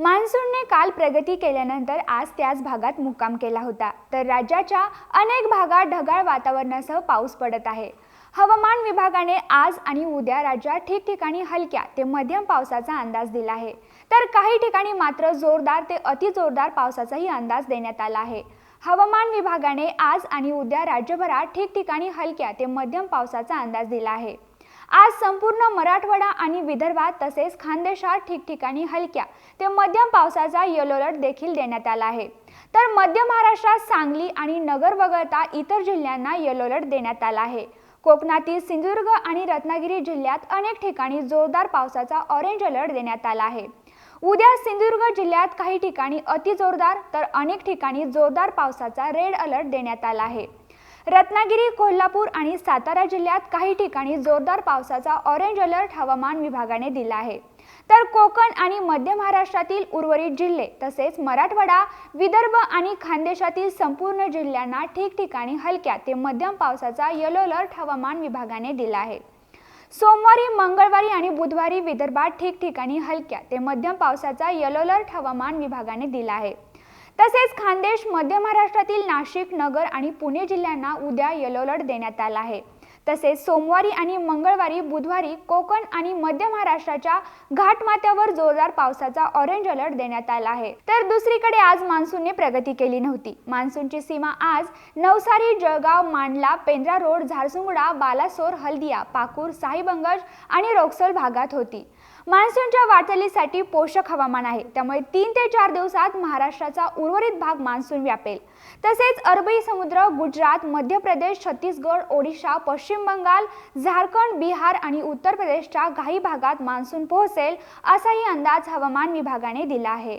मान्सूनने काल प्रगती केल्यानंतर आज त्याच भागात मुक्काम केला होता. तर राज्याच्या अनेक भागात ढगाळ वातावरणासह पाऊस पडत आहे. हवामान विभागाने आज आणि उद्या राज्यात ठिकठिकाणी हलक्या ते मध्यम पावसाचा अंदाज दिला आहे. तर काही ठिकाणी मात्र जोरदार ते अतिजोरदार पावसाचाही अंदाज देण्यात आला आहे. हवामान विभागाने आज आणि उद्या राज्यभरात ठिकठिकाणी हलक्या ते मध्यम पावसाचा अंदाज दिला आहे. आज संपूर्ण मराठवाडा आणि विदर्भात तसेच खानदेशात ठिकठिकाणी हलक्या ते मध्यम पावसाचा येलो अलर्ट देखील देण्यात आला आहे. तर मध्य महाराष्ट्रात सांगली आणि नगर वगळता इतर जिल्ह्यांना येलो अलर्ट देण्यात आला आहे. कोकणातील सिंधुदुर्ग आणि रत्नागिरी जिल्ह्यात अनेक ठिकाणी जोरदार पावसाचा ऑरेंज अलर्ट देण्यात आला आहे. उद्या सिंधुदुर्ग जिल्ह्यात काही ठिकाणी अतिजोरदार तर अनेक ठिकाणी जोरदार पावसाचा रेड अलर्ट देण्यात आला आहे. रत्नागिरी कोल्हापूर आणि सातारा जिल्ह्यात काही ठिकाणी जोरदार पावसाचा ऑरेंज अलर्ट हवामान विभागाने दिला आहे. तर कोकण आणि मध्य महाराष्ट्रातील उर्वरित जिल्हे तसेच मराठवाडा विदर्भ आणि खानदेशातील संपूर्ण जिल्ह्यांना ठिकठिकाणी हलक्या ते मध्यम पावसाचा येलो अलर्ट हवामान विभागाने दिला आहे. सोमवारी मंगळवारी आणि बुधवारी विदर्भात ठिकठिकाणी हलक्या ते मध्यम पावसाचा येलो अलर्ट हवामान विभागाने दिला आहे. तसेच खानदेश मध्य महाराष्ट्रातील नाशिक नगर आणि पुणे जिल्ह्यांना उद्या येलो अलर्ट देण्यात आला आहे. तसेच सोमवारी आणि मंगळवारी बुधवारी कोकण आणि मध्य महाराष्ट्राच्या घाटमाथ्यावर जोरदार पावसाचा ऑरेंज अलर्ट देण्यात आला आहे. तर दुसरीकडे आज मान्सूनने प्रगती केली नव्हती. मान्सूनची सीमा आज नवसारी जळगाव मांडला पेंद्रा रोड झारसुंगडा बालासोर हल्दिया पाकूर साहिबंगज आणि रोक्सल भागात होती. मान्सूनच्या वाटचालीसाठी पोषक हवामान आहे. त्यामुळे तीन ते चार दिवसात महाराष्ट्राचा उर्वरित भाग मान्सून व्यापेल. तसेच अरबी समुद्र गुजरात मध्य प्रदेश छत्तीसगड ओडिशा पश्चिम पश्चिम बंगाल झारखंड बिहार आणि उत्तर प्रदेशच्या काही भागात मान्सून पोहोचेल असाही अंदाज हवामान विभागाने दिला आहे.